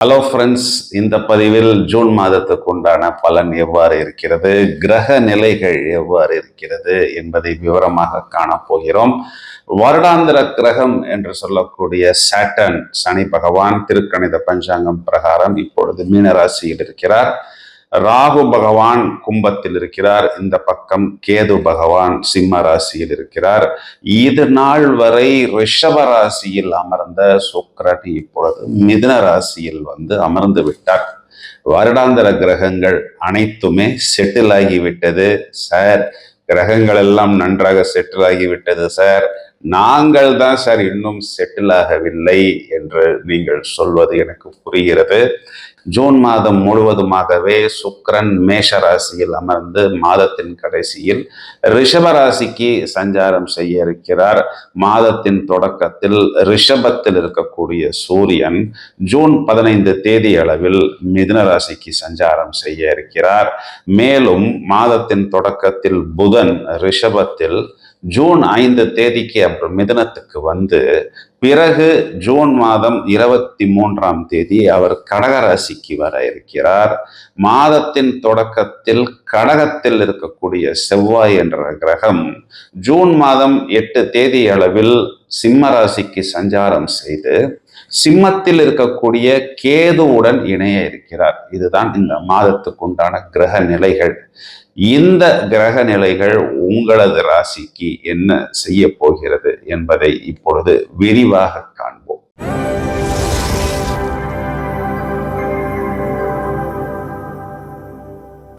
Hello friends இந்த பதிவில் June மாதத்துக்கு உண்டான பலன் எவ்வாறு இருக்கிறது? கிரக நிலைகள் எவ்வாறு இருக்கிறது என்பதை விவரமாக காணப்போகிறோம் வருடாந்திர கிரகம் என்று சொல்லக்கூடிய சாட்டன் சனி பகவான் திருக்கணித பஞ்சாங்கம் பிரகாரம் இப்பொழுது மீனராசியில் இருக்கிறார். ராகு பகவான் கும்பத்தில் இருக்கிறார். இந்த பக்கம் கேது பகவான் சிம்ம ராசியில் இருக்கிறார். இது நாள் வரை ரிஷப ராசியில் அமர்ந்த சுக்கிரன் இப்பொழுது மிதுன ராசியில் வந்து அமர்ந்து விட்டார். வருடாந்திர கிரகங்கள் அனைத்துமே செட்டில் ஆகிவிட்டது சார் கிரகங்கள் எல்லாம் நன்றாக செட்டில் ஆகிவிட்டது சார் நாங்கள் தான் சார் இன்னும் செட்டில் ஆகவில்லை என்று நீங்கள் சொல்வது எனக்கு புரிகிறது. ஜூன் மாதம் முழுவதுமாகவே சுக்கரன் மேஷ ராசியில் அமர்ந்து மாதத்தின் கடைசியில் ரிஷப ராசிக்கு சஞ்சாரம் செய்ய இருக்கிறார். மாதத்தின் தொடக்கத்தில் ரிஷபத்தில் இருக்கக்கூடிய சூரியன் ஜூன் பதினைந்து தேதி அளவில் மிதுன ராசிக்கு சஞ்சாரம் செய்ய இருக்கிறார். மேலும் மாதத்தின் தொடக்கத்தில் புதன் ரிஷபத்தில் ஜூன் ஐந்து தேதிக்கு அப்புறம் மிதனத்துக்கு வந்து பிறகு ஜூன் மாதம் இருபத்தி மூன்றாம் தேதி அவர் கடகராசிக்கு வர இருக்கிறார். மாதத்தின் தொடக்கத்தில் கடகத்தில் இருக்கக்கூடிய செவ்வாய் என்ற கிரகம் ஜூன் மாதம் எட்டு தேதி அளவில் சிம்ம ராசிக்கு சஞ்சாரம் செய்து சிம்மத்தில் இருக்கக்கூடிய கேதுவுடன் இணைய இருக்கிறார். இதுதான் இந்த மாதத்துக்கு உண்டான கிரக நிலைகள். இந்த கிரக நிலைகள் உங்களது ராசிக்கு என்ன செய்ய போகிறது என்பதை இப்பொழுது விரிவாக காண்போம்.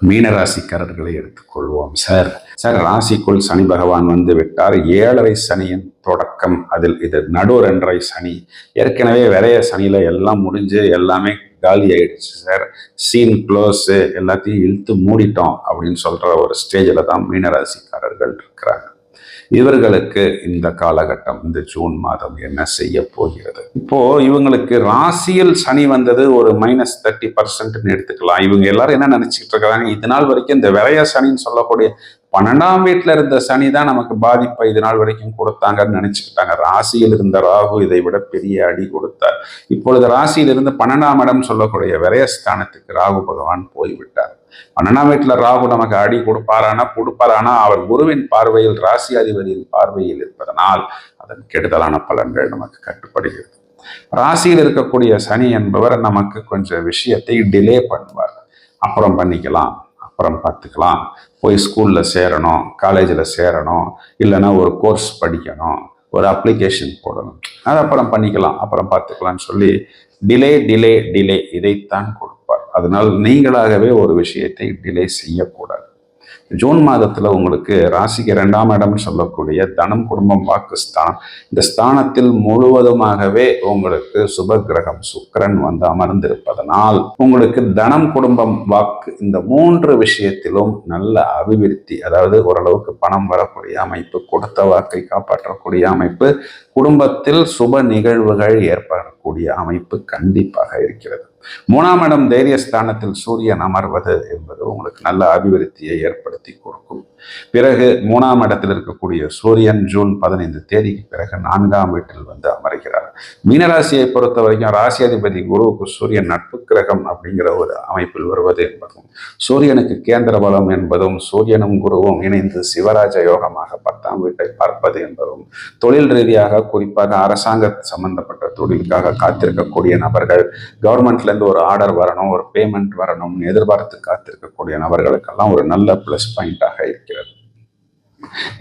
மீனராசிக்காரர்களை எடுத்துக்கொள்வோம் சார். சார் ராசிக்குள் சனி பகவான் வந்து விட்டார். ஏழரை சனியின் தொடக்கம் அதில். இது நடு ரெண்டரை சனி. ஏற்கனவே விரைய சனியில எல்லாம் முடிஞ்சு எல்லாமே காலி ஆயிடுச்சு சார். சீன் க்ளோஸு எல்லாத்தையும் இழுத்து மூடிட்டோம் அப்படின்னு சொல்ற ஒரு ஸ்டேஜில் தான் மீனராசிக்காரர்கள் இருக்கிறாங்க. இவர்களுக்கு இந்த காலகட்டம் இந்த ஜூன் மாதம் என்ன செய்ய போகிறது? இப்போ இவங்களுக்கு ராசியில் சனி வந்தது ஒரு மைனஸ் தேர்ட்டி பர்சன்ட்னு எடுத்துக்கலாம். இவங்க எல்லாரும் என்ன நினைச்சிட்டு இருக்காங்க? இது நாள் வரைக்கும் இந்த விரைய சனின்னு சொல்லக்கூடிய பன்னெண்டாம் வீட்டில் இருந்த சனி தான் நமக்கு பாதிப்பை இது நாள் வரைக்கும் கொடுத்தாங்கன்னு நினைச்சுக்கிட்டாங்க. ராசியில் இருந்த ராகு இதை விட பெரிய அடி கொடுத்தார். இப்பொழுது ராசியிலிருந்து பன்னெண்டாம் இடம் சொல்லக்கூடிய விரயஸ்தானத்துக்கு ராகு பகவான் போய்விட்டார். பன்னெண்டாம் வீட்டுல ராகு நமக்கு அடி கொடுப்பாரானா? கொடுப்பாரானா? அவர் குருவின் பார்வையில் ராசி அதிபதியின் பார்வையில் இருப்பதனால் அதன் கெடுதலான பலன்கள் நமக்கு கட்டுப்படுகிறது. ராசியில் இருக்கக்கூடிய சனி என்பவர் நமக்கு கொஞ்சம் விஷயத்தை டிலே பண்ணுவார். அப்புறம் பண்ணிக்கலாம் அப்புறம் பார்த்துக்கலாம். போய் ஸ்கூலில் சேரணும் காலேஜில் சேரணும் இல்லைன்னா ஒரு கோர்ஸ் படிக்கணும் ஒரு அப்ளிகேஷன் போடணும். அது அப்புறம் பண்ணிக்கலாம் அப்புறம் பார்த்துக்கலாம்னு சொல்லி டிலே டிலே டிலே இதைத்தான் கொடுக்கும். அதனால் நீங்களாகவே ஒரு விஷயத்தை டிலே செய்யக்கூடாது. ஜூன் மாதத்தில் உங்களுக்கு ராசிக்கு இரண்டாம் இடம் சொல்லக்கூடிய தனம் குடும்பம் வாக்கு ஸ்தானம். இந்த ஸ்தானத்தில் முழுவதுமாகவே உங்களுக்கு சுப கிரகம் சுக்கரன் வந்து அமர்ந்திருப்பதனால் உங்களுக்கு தனம் குடும்பம் வாக்கு இந்த மூன்று விஷயத்திலும் நல்ல அபிவிருத்தி அதாவது ஓரளவுக்கு பணம் வரக்கூடிய அமைப்பு கொடுத்த வாக்கை காப்பாற்றக்கூடிய அமைப்பு குடும்பத்தில் சுப நிகழ்வுகள் ஏற்படக்கூடிய அமைப்பு கண்டிப்பாக இருக்கிறது. மூணாம் இடம் தைரியஸ்தானத்தில் சூரியன் அமர்வது என்பது உங்களுக்கு நல்ல அபிவிருத்தியை ஏற்படுத்தி கொடுக்கும். பிறகு மூணாம் இடத்தில் இருக்கக்கூடிய சூரியன் ஜூன் பதினைந்து தேதிக்கு பிறகு நான்காம் வீட்டில் வந்து அமர்கிறார். மீனராசியை பொறுத்த வரைக்கும் ராசி அதிபதி குருவுக்கு சூரியன் நட்பு கிரகம் அப்படிங்கிற ஒரு அமைப்பில் வருவது என்பதும் சூரியனுக்கு கேந்திர பலம் என்பதும் சூரியனும் குருவும் இணைந்து சிவராஜ யோகமாக பத்தாம் வீட்டை பார்ப்பது என்பதும் தொழில் ரீதியாக குறிப்பாக அரசாங்க சம்பந்தப்பட்ட தொழிலுக்காக காத்திருக்கக்கூடிய நபர்கள் கவர்மெண்ட்ல இருந்து ஒரு ஆர்டர் வரணும் ஒரு பேமெண்ட் வரணும்னு எதிர்பார்த்து காத்திருக்கக்கூடிய நபர்களுக்கெல்லாம் ஒரு நல்ல ப்ளஸ் பாயிண்டாக இருக்கிறது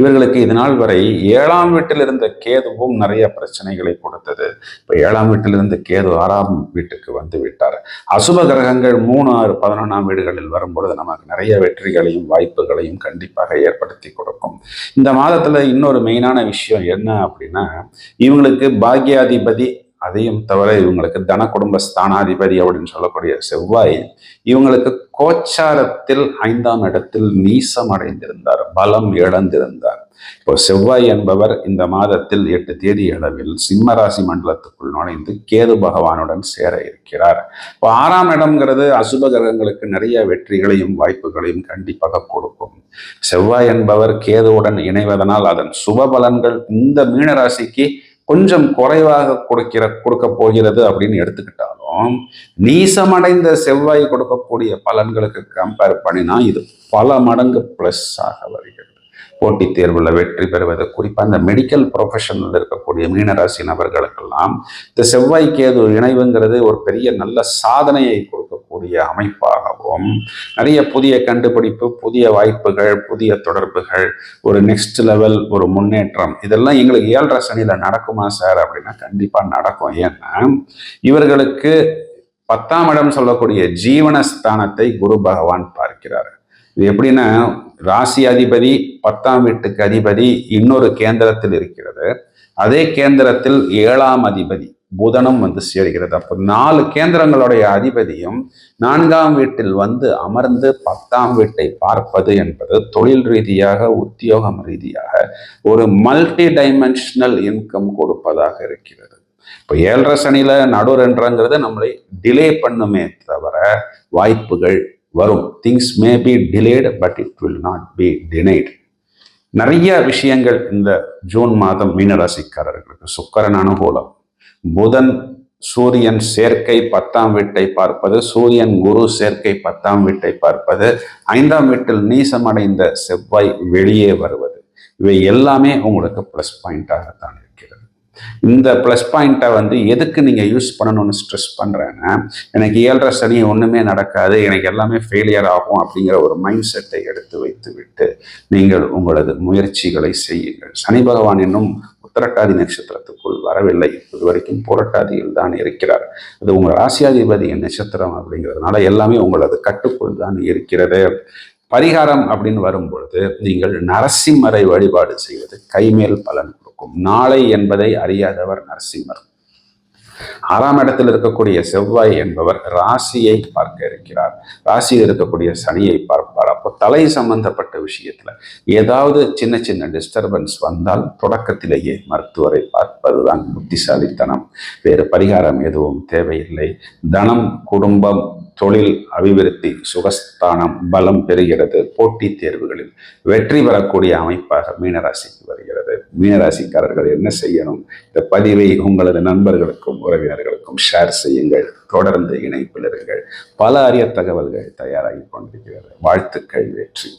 இவர்களுக்கு இது நாள் வரை ஏழாம் வீட்டில் இருந்த கேதுவும் நிறைய பிரச்சனைகளை கொடுத்தது. இப்போ ஏழாம் வீட்டில் இருந்து கேது ஆறாம் வீட்டுக்கு வந்து விட்டார். அசுப கிரகங்கள் மூணு ஆறு பதினொன்றாம் வீடுகளில் வரும்பொழுது நமக்கு நிறைய வெற்றிகளையும் வாய்ப்புகளையும் கண்டிப்பாக ஏற்படுத்தி கொடுக்கும். இந்த மாதத்தில் இன்னொரு மெயினான விஷயம் என்ன அப்படின்னா இவங்களுக்கு பாக்யாதிபதி அதையும் தவிர இவங்களுக்கு தன குடும்ப ஸ்தானாதிபதி அப்படின்னு சொல்லக்கூடிய செவ்வாய் இவங்களுக்கு கோச்சாரத்தில் ஐந்தாம் இடத்தில் நீசம் அடைந்திருந்தார் பலம் இழந்திருந்தார். இப்போ செவ்வாய் என்பவர் இந்த மாதத்தில் எட்டு தேதி அளவில் சிம்ம ராசி மண்டலத்துக்குள் நுழைந்து கேது பகவானுடன் சேர இருக்கிறார். இப்போ ஆறாம் இடம்ங்கிறது அசுப கிரகங்களுக்கு நிறைய வெற்றிகளையும் வாய்ப்புகளையும் கண்டிப்பாக கொடுக்கும். செவ்வாய் என்பவர் கேதுவுடன் இணைவதனால் அதன் சுப பலன்கள் இந்த மீனராசிக்கு கொஞ்சம் குறைவாக கொடுக்கிற கொடுக்க போகிறது அப்படின்னு எடுத்துக்கிட்டாலும் நீசமடைந்த செவ்வாய் கொடுக்கக்கூடிய பலன்களுக்கு கம்பேர் பண்ணினா இது பல மடங்கு ப்ளஸ் ஆக வருகிறது. போட்டித் தேர்வில் வெற்றி பெறுவது. குறிப்பாக இந்த மெடிக்கல் ப்ரொஃபஷனில் இருக்கக்கூடிய மீனராசி நபர்களுக்கெல்லாம் இந்த செவ்வாய் கேது இணைவுங்கிறது ஒரு பெரிய நல்ல சாதனையை கொடுக்கக்கூடிய அமைப்பாகவும் நிறைய புதிய கண்டுபிடிப்பு புதிய வாய்ப்புகள் புதிய தொடர்புகள் ஒரு நெக்ஸ்ட் லெவல் ஒரு முன்னேற்றம். இதெல்லாம் எங்களுக்கு ஏழரை சனியில் நடக்குமா சார்? அப்படின்னா கண்டிப்பாக நடக்கும். ஏன்னா இவர்களுக்கு பத்தாம் இடம் சொல்லக்கூடிய ஜீவனஸ்தானத்தை குரு பகவான் பார்க்கிறார். இது எப்படின்னா ராசி அதிபதி பத்தாம் வீட்டுக்கு அதிபதி இன்னொரு கேந்திரத்தில் இருக்கிறது. அதே கேந்திரத்தில் ஏழாம் அதிபதி புதனும் வந்து சேர்கிறது. அப்போ நாலு கேந்திரங்களுடைய அதிபதியும் நான்காம் வீட்டில் வந்து அமர்ந்து பத்தாம் வீட்டை பார்ப்பது என்பது தொழில் ரீதியாக உத்தியோகம் ரீதியாக ஒரு மல்டி டைமென்ஷனல் இன்கம் கொடுப்பதாக இருக்கிறது. இப்போ ஏழரை சனியில் நடுரென்றங்கிறது நம்மளை டிலே பண்ணுமே தவிர வாய்ப்புகள் வரும். Things may be delayed but it will not be denied நிறைய விஷயங்கள் இந்த ஜூன் மாதம் மீனராசிக்காரர்களுக்கு. சுக்கரன் அனுகூலம். புதன் சூரியன் சேர்க்கை பத்தாம் வீட்டை பார்ப்பது. சூரியன் குரு சேர்க்கை பத்தாம் வீட்டை பார்ப்பது. ஐந்தாம் வீட்டில் நீசமடைந்த செவ்வாய் வெளியே வருவது. இவை எல்லாமே உங்களுக்கு ப்ளஸ் பாயிண்டாகத்தான் தான் இந்த ப்ளஸ் பாயிண்ட்டை வந்து எதுக்கு நீங்கள் யூஸ் பண்ணணும்னு ஸ்ட்ரெஸ் பண்ணுறேன்னா எனக்கு ஏழரை சனி ஒன்றுமே நடக்காது எனக்கு எல்லாமே ஃபெயிலியர் ஆகும் அப்படிங்கிற ஒரு மைண்ட் செட்டை எடுத்து வைத்து விட்டு நீங்கள் உங்களது முயற்சிகளை செய்யுங்கள். சனி பகவான் இன்னும் உத்தரட்டாதி நட்சத்திரத்துக்குள் வரவில்லை. இது வரைக்கும் புரட்டாதியில் தான் இருக்கிறார். அது உங்கள் ராசியாதிபதியின் நட்சத்திரம் அப்படிங்கிறதுனால எல்லாமே உங்களது கட்டுக்குள் தான் இருக்கிறது. பரிகாரம் அப்படின்னு வரும்பொழுது நீங்கள் நரசிம்மரை வழிபாடு செய்வது கைமேல் பலன் இருக்கும். நாளை என்பதை அறியாதவர் நரசிம்மர். ஆறாம் இடத்தில் இருக்கக்கூடிய செவ்வாய் என்பவர் ராசியை பார்க்க இருக்கிறார். ராசியில் இருக்கக்கூடிய சனியை பார்ப்பார். அப்போ தலை சம்பந்தப்பட்ட விஷயத்துல ஏதாவது சின்ன சின்ன டிஸ்டர்பன்ஸ் வந்தால் தொடக்கத்திலேயே மருத்துவரை பார்ப்பதுதான் புத்திசாலித்தனம். வேறு பரிகாரம் எதுவும் தேவையில்லை. தனம் குடும்பம் தொழில் அபிவிருத்தி சுகஸ்தானம் பலம் பெறுகிறது. போட்டித் தேர்வுகளில் வெற்றி பெறக்கூடிய அமைப்பாக மீனராசிக்கு வருகிறது. மீனராசிக்காரர்கள் என்ன செய்யணும்? இந்த பதிவை உங்களது நண்பர்களுக்கும் உறவினர்களுக்கும் ஷேர் செய்யுங்கள். தொடர்ந்து இணைப்பில் இருங்கள். பல அரிய தகவல்கள் தயாராகி கொண்டிருக்கிறது. வாழ்த்துக்கள் வெற்றி.